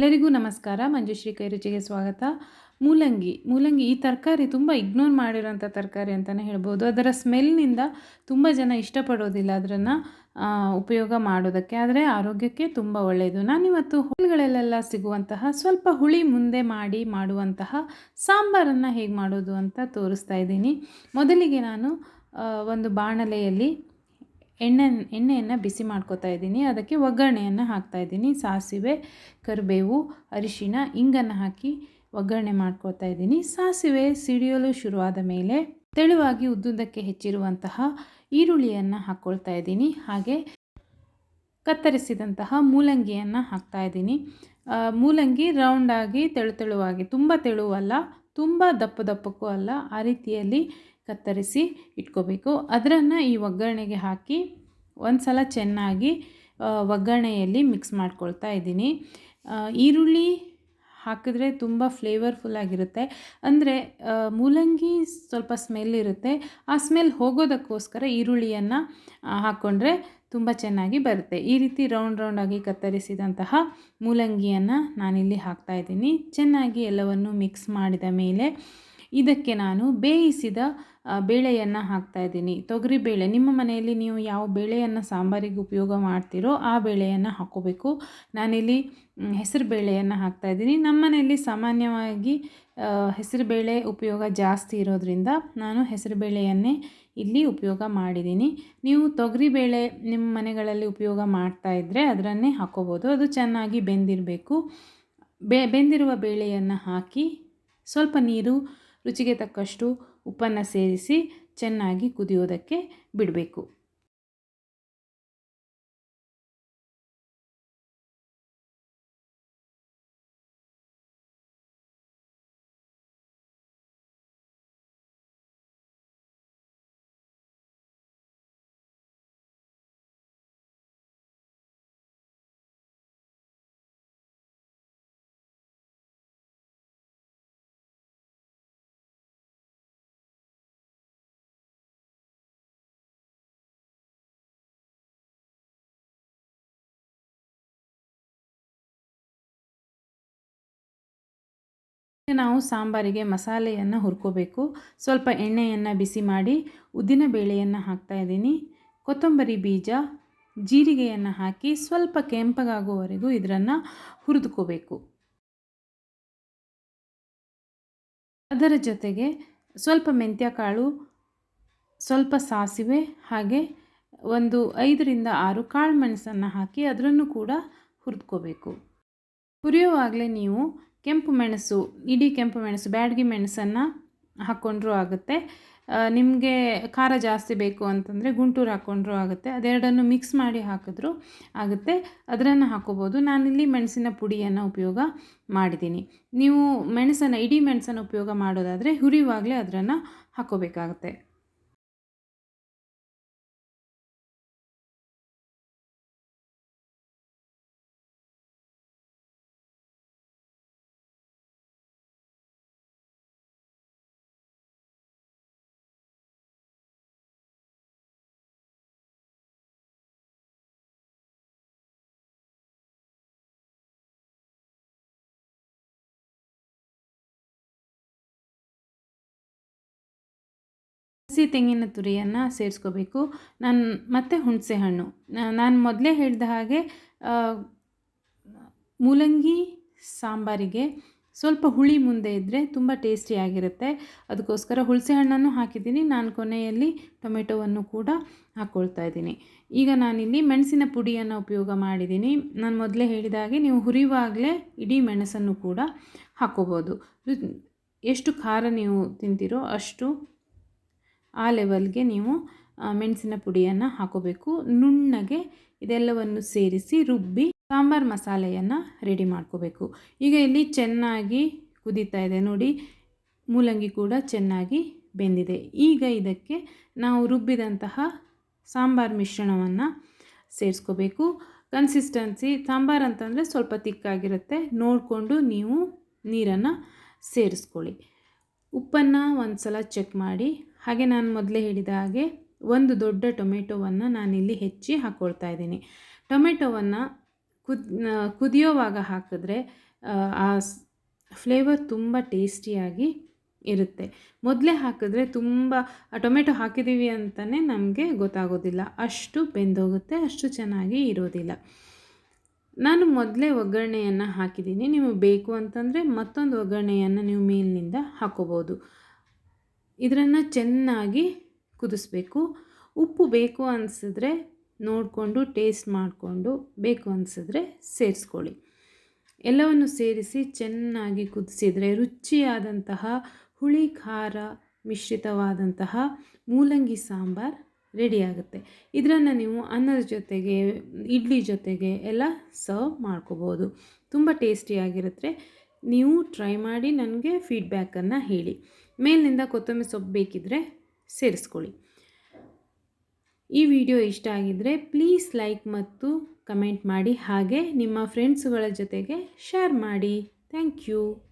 ಎಲ್ಲರಿಗೂ ನಮಸ್ಕಾರ. ಮಂಜುಶ್ರೀ ಕೈ ರುಚಿಗೆ ಸ್ವಾಗತ. ಮೂಲಂಗಿ ಮೂಲಂಗಿ ಈ ತರಕಾರಿ ತುಂಬ ಇಗ್ನೋರ್ ಮಾಡಿರೋಂಥ ತರಕಾರಿ ಅಂತಲೇ ಹೇಳ್ಬೋದು. ಅದರ ಸ್ಮೆಲ್ನಿಂದ ತುಂಬ ಜನ ಇಷ್ಟಪಡೋದಿಲ್ಲ ಅದನ್ನು ಉಪಯೋಗ ಮಾಡೋದಕ್ಕೆ. ಆದರೆ ಆರೋಗ್ಯಕ್ಕೆ ತುಂಬ ಒಳ್ಳೆಯದು ನಾನಿವತ್ತು ಹೋಟೆಲ್ಗಳಲ್ಲೆಲ್ಲ ಸಿಗುವಂತಹ ಸ್ವಲ್ಪ ಹುಳಿ ಮುಂದೆ ಮಾಡಿ ಮಾಡುವಂತಹ ಸಾಂಬಾರನ್ನು ಹೇಗೆ ಮಾಡೋದು ಅಂತ ತೋರಿಸ್ತಾ ಇದ್ದೀನಿ. ಮೊದಲಿಗೆ ನಾನು ಒಂದು ಬಾಣಲೆಯಲ್ಲಿ ಎಣ್ಣೆ, ಎಣ್ಣೆಯನ್ನು ಬಿಸಿ ಮಾಡ್ಕೋತಾ ಇದ್ದೀನಿ. ಅದಕ್ಕೆ ಒಗ್ಗರಣೆಯನ್ನು ಹಾಕ್ತಾ ಇದ್ದೀನಿ. ಸಾಸಿವೆ, ಕರಿಬೇವು ಅರಿಶಿನ ಇಂಗನ್ನು ಹಾಕಿ ಒಗ್ಗರಣೆ ಮಾಡ್ಕೋತಾ ಇದ್ದೀನಿ. ಸಾಸಿವೆ ಸಿಡಿಯಲು ಶುರುವಾದ ಮೇಲೆ ತೆಳುವಾಗಿ ಉದ್ದುದಕ್ಕೆ ಹೆಚ್ಚಿರುವಂತಹ ಈರುಳ್ಳಿಯನ್ನು ಹಾಕ್ಕೊಳ್ತಾ ಇದ್ದೀನಿ. ಹಾಗೆ ಕತ್ತರಿಸಿದಂತಹ ಮೂಲಂಗಿಯನ್ನು ಹಾಕ್ತಾ ಇದ್ದೀನಿ. ಮೂಲಂಗಿ ರೌಂಡಾಗಿ ತೆಳು ತೆಳುವಾಗಿ, ತುಂಬ ತೆಳುವಲ್ಲ ತುಂಬ ದಪ್ಪ ದಪ್ಪಕ್ಕೂ ಅಲ್ಲ, ಆ ರೀತಿಯಲ್ಲಿ ಕತ್ತರಿಸಿ ಇಟ್ಕೋಬೇಕು. ಅದನ್ನು ಈ ಒಗ್ಗರಣೆಗೆ ಹಾಕಿ ಒಂದು ಸಲ ಚೆನ್ನಾಗಿ ಒಗ್ಗರಣೆಯಲ್ಲಿ ಮಿಕ್ಸ್ ಮಾಡ್ಕೊಳ್ತಾ ಇದ್ದೀನಿ. ಈರುಳ್ಳಿ ಹಾಕಿದ್ರೆ ತುಂಬ ಫ್ಲೇವರ್ಫುಲ್ ಆಗಿರುತ್ತೆ. ಅಂದರೆ ಮೂಲಂಗಿ ಸ್ವಲ್ಪ ಸ್ಮೆಲ್ ಇರುತ್ತೆ. ಆ ಸ್ಮೆಲ್ ಹೋಗೋದಕ್ಕೋಸ್ಕರ ಈರುಳ್ಳಿಯನ್ನು ಹಾಕ್ಕೊಂಡ್ರೆ ತುಂಬ ಚೆನ್ನಾಗಿ ಬರುತ್ತೆ. ಈ ರೀತಿ ರೌಂಡ್ ರೌಂಡಾಗಿ ಕತ್ತರಿಸಿದಂತಹ ಮೂಲಂಗಿಯನ್ನು ನಾನಿಲ್ಲಿ ಹಾಕ್ತಾ ಇದ್ದೀನಿ. ಚೆನ್ನಾಗಿ ಎಲ್ಲವನ್ನು ಮಿಕ್ಸ್ ಮಾಡಿದ ಮೇಲೆ ಇದಕ್ಕೆ ನಾನು ಬೇಯಿಸಿದ ಬೇಳೆಯನ್ನು ಹಾಕ್ತಾ ಇದ್ದೀನಿ. ತೊಗರಿ ಬೇಳೆ, ನಿಮ್ಮ ಮನೆಯಲ್ಲಿ ನೀವು ಯಾವ ಬೇಳೆಯನ್ನು ಸಾಂಬಾರಿಗೆ ಉಪಯೋಗ ಮಾಡ್ತೀರೋ ಆ ಬೇಳೆಯನ್ನು ಹಾಕೋಬೇಕು ನಾನಿಲ್ಲಿ ಹೆಸರು ಬೇಳೆಯನ್ನು ನಮ್ಮ ಮನೆಯಲ್ಲಿ ಸಾಮಾನ್ಯವಾಗಿ ಹೆಸರು ಬೇಳೆ ಉಪಯೋಗ ಜಾಸ್ತಿ ಇರೋದ್ರಿಂದ ನಾನು ಹೆಸರುಬೇಳೆಯನ್ನೇ ಇಲ್ಲಿ ಉಪಯೋಗ ಮಾಡಿದ್ದೀನಿ. ನೀವು ತೊಗರಿಬೇಳೆ ನಿಮ್ಮ ಮನೆಗಳಲ್ಲಿ ಉಪಯೋಗ ಮಾಡ್ತಾ ಇದ್ದರೆ ಅದರನ್ನೇ ಹಾಕ್ಕೋಬೋದು ಅದು ಚೆನ್ನಾಗಿ ಬೆಂದಿರಬೇಕು. ಬೆ, ಬೆಂದಿರುವ ಬೇಳೆಯನ್ನು ಹಾಕಿ ಸ್ವಲ್ಪ ನೀರು, ರುಚಿಗೆ ತಕ್ಕಷ್ಟು ಉಪ್ಪನ್ನು ಸೇರಿಸಿ ಚೆನ್ನಾಗಿ ಕುದಿಯೋದಕ್ಕೆ ಬಿಡಬೇಕು. ನಾವು ಸಾಂಬಾರಿಗೆ ಮಸಾಲೆಯನ್ನು ಹುರ್ಕೋಬೇಕು. ಸ್ವಲ್ಪ ಎಣ್ಣೆಯನ್ನು ಬಿಸಿ ಮಾಡಿ ಉದ್ದಿನ ಬೇಳೆಯನ್ನು ಹಾಕ್ತಾ ಇದ್ದೀನಿ. ಕೊತ್ತಂಬರಿ ಬೀಜ, ಜೀರಿಗೆಯನ್ನು ಹಾಕಿ ಸ್ವಲ್ಪ ಕೆಂಪಗಾಗುವವರೆಗೂ ಇದನ್ನು ಹುರಿದುಕೋಬೇಕು. ಅದರ ಜೊತೆಗೆ ಸ್ವಲ್ಪ ಮೆಂತ್ಯ ಕಾಳು ಸ್ವಲ್ಪ ಸಾಸಿವೆ ಹಾಗೆ ಒಂದು ಐದರಿಂದ ಆರು ಕಾಳು ಮೆಣಸನ್ನು ಹಾಕಿ ಅದರನ್ನು ಕೂಡ ಹುರಿದುಕೋಬೇಕು. ಹುರಿಯುವಾಗಲೇ ನೀವು ಕೆಂಪು ಮೆಣಸು, ಇಡೀ ಕೆಂಪು ಮೆಣಸು, ಬ್ಯಾಡಗಿ ಮೆಣಸನ್ನು ಹಾಕ್ಕೊಂಡ್ರೂ ಆಗುತ್ತೆ. ನಿಮಗೆ ಖಾರ ಜಾಸ್ತಿ ಬೇಕು ಅಂತಂದರೆ ಗುಂಟೂರು ಹಾಕ್ಕೊಂಡ್ರೂ ಆಗುತ್ತೆ. ಅದೆರಡನ್ನು ಮಿಕ್ಸ್ ಮಾಡಿ ಹಾಕಿದ್ರೂ ಆಗುತ್ತೆ. ಅದರನ್ನು ಹಾಕೋಬೋದು. ನಾನಿಲ್ಲಿ ಮೆಣಸಿನ ಪುಡಿಯನ್ನು ಉಪಯೋಗ ಮಾಡಿದ್ದೀನಿ. ನೀವು ಮೆಣಸನ್ನು, ಇಡೀ ಮೆಣಸನ್ನು ಉಪಯೋಗ ಮಾಡೋದಾದರೆ ಹುರಿಯುವಾಗಲೇ ಅದನ್ನು ಹಾಕೋಬೇಕಾಗುತ್ತೆ. ಹಸಿ ತೆಂಗಿನ ತುರಿಯನ್ನು ಸೇರಿಸ್ಕೋಬೇಕು. ನಾನು ಮತ್ತು ಹುಣಸೆ ಹಣ್ಣು. ನಾನು ಮೊದಲೇ ಹೇಳಿದ ಹಾಗೆ ಮೂಲಂಗಿ ಸಾಂಬಾರಿಗೆ ಸ್ವಲ್ಪ ಹುಳಿ ಮುಂದೆ ಇದ್ದರೆ ತುಂಬ ಟೇಸ್ಟಿಯಾಗಿರುತ್ತೆ ಅದಕ್ಕೋಸ್ಕರ ಹುಣಸೆ ಹಣ್ಣನ್ನು ಹಾಕಿದ್ದೀನಿ. ನಾನು ಕೊನೆಯಲ್ಲಿ ಟೊಮೆಟೊವನ್ನು ಕೂಡ ಹಾಕ್ಕೊಳ್ತಾ ಇದ್ದೀನಿ. ಈಗ ನಾನಿಲ್ಲಿ ಮೆಣಸಿನ ಪುಡಿಯನ್ನು ಉಪಯೋಗ ಮಾಡಿದ್ದೀನಿ. ನಾನು ಮೊದಲೇ ಹೇಳಿದ ಹಾಗೆ ನೀವು ಹುರಿಯುವಾಗಲೇ ಇಡೀ ಮೆಣಸನ್ನು ಕೂಡ ಹಾಕ್ಕೋಬೋದು ಎಷ್ಟು ಖಾರ ನೀವು ತಿಂತೀರೋ ಅಷ್ಟು ಆ ಲೆವೆಲ್ಗೆ ನೀವು ಮೆಣಸಿನ ಪುಡಿಯನ್ನು ಹಾಕೋಬೇಕು. ನುಣ್ಣಗೆ ಇದೆಲ್ಲವನ್ನು ಸೇರಿಸಿ ರುಬ್ಬಿ ಸಾಂಬಾರು ಮಸಾಲೆಯನ್ನು ರೆಡಿ ಮಾಡ್ಕೋಬೇಕು. ಈಗ ಇಲ್ಲಿ ಚೆನ್ನಾಗಿ ಕುದೀತಾ ಇದೆ. ನೋಡಿ, ಮೂಲಂಗಿ ಕೂಡ ಚೆನ್ನಾಗಿ ಬೆಂದಿದೆ. ಈಗ ಇದಕ್ಕೆ ನಾವು ರುಬ್ಬಿದಂತಹ ಸಾಂಬಾರು ಮಿಶ್ರಣವನ್ನು ಸೇರಿಸ್ಕೋಬೇಕು. ಕನ್ಸಿಸ್ಟೆನ್ಸಿ ಸಾಂಬಾರು ಅಂತಂದರೆ ಸ್ವಲ್ಪ ತಿಕ್ಕಾಗಿರುತ್ತೆ. ನೋಡಿಕೊಂಡು ನೀವು ನೀರನ್ನು ಸೇರಿಸ್ಕೊಳ್ಳಿ. ಉಪ್ಪನ್ನು ಒಂದು ಸಲ ಚೆಕ್ ಮಾಡಿ ಹಾಗೆ ನಾನು ಮೊದಲೇ ಹೇಳಿದ ಹಾಗೆ ಒಂದು ದೊಡ್ಡ ಟೊಮೆಟೊವನ್ನು ನಾನಿಲ್ಲಿ ಹೆಚ್ಚಿ ಹಾಕ್ಕೊಳ್ತಾ ಇದ್ದೀನಿ. ಟೊಮೆಟೊವನ್ನು ಕುದ್ ಕುದಿಯೋವಾಗ ಹಾಕಿದ್ರೆ, ಆ ಫ್ಲೇವರ್ ತುಂಬ ಟೇಸ್ಟಿಯಾಗಿ ಇರುತ್ತೆ. ಮೊದಲೇ ಹಾಕಿದ್ರೆ ತುಂಬ ಟೊಮೆಟೊ ಹಾಕಿದ್ದೀವಿ ಅಂತಲೇ ನಮಗೆ ಗೊತ್ತಾಗೋದಿಲ್ಲ. ಅಷ್ಟು ಬೆಂದೋಗುತ್ತೆ, ಅಷ್ಟು ಚೆನ್ನಾಗಿ ಇರೋದಿಲ್ಲ. ನಾನು ಮೊದಲೇ ಒಗ್ಗರಣೆಯನ್ನು ಹಾಕಿದ್ದೀನಿ. ನಿಮಗೆ ಬೇಕು ಅಂತಂದರೆ ಮತ್ತೊಂದು ಒಗ್ಗರಣೆಯನ್ನು ನೀವು ಮೇಲಿನಿಂದ ಹಾಕೋಬೋದು. ಇದನ್ನು ಚೆನ್ನಾಗಿ ಕುದಿಸ್ಬೇಕು. ಉಪ್ಪು ಬೇಕು ಅನಿಸಿದ್ರೆ ನೋಡಿಕೊಂಡು, ಟೇಸ್ಟ್ ಮಾಡಿಕೊಂಡು ಬೇಕು ಅನಿಸಿದ್ರೆ ಸೇರಿಸ್ಕೊಳ್ಳಿ. ಎಲ್ಲವನ್ನು ಸೇರಿಸಿ ಚೆನ್ನಾಗಿ ಕುದಿಸಿದರೆ ರುಚಿಯಾದಂತಹ ಹುಳಿ, ಖಾರ, ಮಿಶ್ರಿತವಾದಂತಹ ಮೂಲಂಗಿ ಸಾಂಬಾರು ರೆಡಿಯಾಗುತ್ತೆ. ಇದರನ್ನು ನೀವು ಅನ್ನದ ಜೊತೆಗೆ, ಇಡ್ಲಿ ಜೊತೆಗೆ ಎಲ್ಲ ಸರ್ವ್ ಮಾಡ್ಕೋಬೋದು. ತುಂಬ ಟೇಸ್ಟಿಯಾಗಿರುತ್ತೆ ನೀವು ಟ್ರೈ ಮಾಡಿ ನನಗೆ ಫೀಡ್ಬ್ಯಾಕನ್ನು ಹೇಳಿ. ಮೇಲಿನಿಂದ ಕೊತ್ತಂಬರಿ ಸೊಪ್ಪು ಬೇಕಿದ್ದರೆ ಸೇರಿಸ್ಕೊಳ್ಳಿ. ಈ ವಿಡಿಯೋ ಇಷ್ಟ ಆಗಿದ್ದರೆ ಪ್ಲೀಸ್ ಲೈಕ್ ಮತ್ತು ಕಮೆಂಟ್ ಮಾಡಿ. ಹಾಗೆ ನಿಮ್ಮ ಫ್ರೆಂಡ್ಸುಗಳ ಜೊತೆಗೆ ಶೇರ್ ಮಾಡಿ. Thank you